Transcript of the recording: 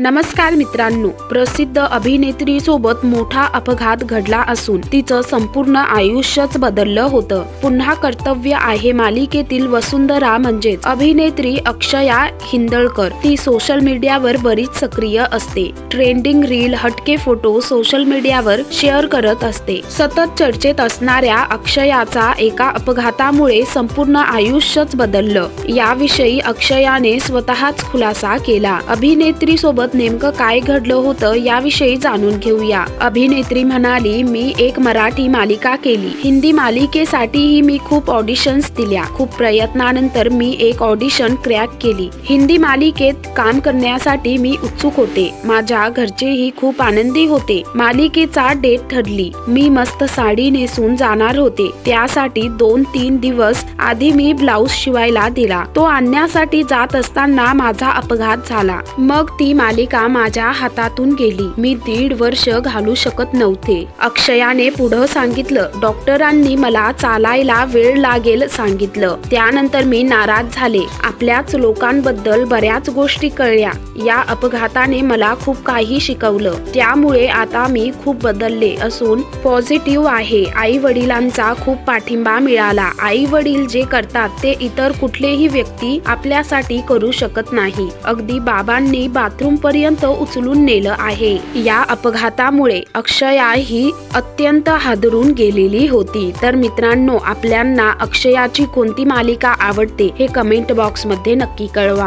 नमस्कार मित्रांनो प्रसिद्ध अभिनेत्री सोबत मोठा अपघात घडला असून तिचं संपूर्ण आयुष्यच बदललं होतं. पुन्हा कर्तव्य आहे मालिकेतील वसुंधरा म्हणजेच अभिनेत्री अक्षया हिंदळकर. ती सोशल मीडियावर बरीच सक्रिय असते. ट्रेंडिंग रील हटके फोटो सोशल मीडियावर शेअर करत असते. सतत चर्चेत असणाऱ्या अक्षयाचा एका अपघातामुळे संपूर्ण आयुष्यच बदललं. याविषयी अक्षयाने स्वतःच खुलासा केला. अभिनेत्री सोबत नेमकं काय घडलं होतं याविषयी जाणून घेऊया. अभिनेत्री म्हणाली मी एक मराठी मालिका केली. हिंदी मालिकेसाठीही मी खूप ऑडिशन्स दिल्या. खूप प्रयत्नानंतर मी एक ऑडिशन क्रॅक केली. हिंदी मालिकेत काम करण्यासाठी मी उत्सुक होते. माझ्या घरचेही खूप आनंदी होते. मालिकेचा डेट ठरली. मी मस्त साडी नेसून जाणार होते. त्यासाठी दोन तीन दिवस आधी मी ब्लाऊज शिवायला दिला. तो आणण्यासाठी जात असताना माझा अपघात झाला. मग ती मालिका माझ्या हातातून गेली. मी दीड वर्ष घालू शकत नव्हते. अक्षयाने पुढं सांगितलं डॉक्टरांनी मला चालायला वेळ लागेल सांगितलं. त्यानंतर मी नाराज झाले. आपल्याच लोकांबद्दल बऱ्याच गोष्टी कळल्या. या अपघाताने मला खूप काही शिकवलं. त्यामुळे आता मी खूप बदलले असून पॉझिटिव्ह आहे. आई वडिलांचा खूप पाठिंबा मिळाला. आई वडील जे करतात ते इतर कुठलेही व्यक्ती आपल्यासाठी करू शकत नाही. अगदी बाबांनी बाथरूम पर्यंत उचलून नेलं आहे. या अपघातामुळे अक्षया ही अत्यंत हादरून गेलेली होती. तर मित्रांनो आपल्यांना अक्षयाची कोणती मालिका आवडते हे कमेंट बॉक्समध्ये नक्की कळवा.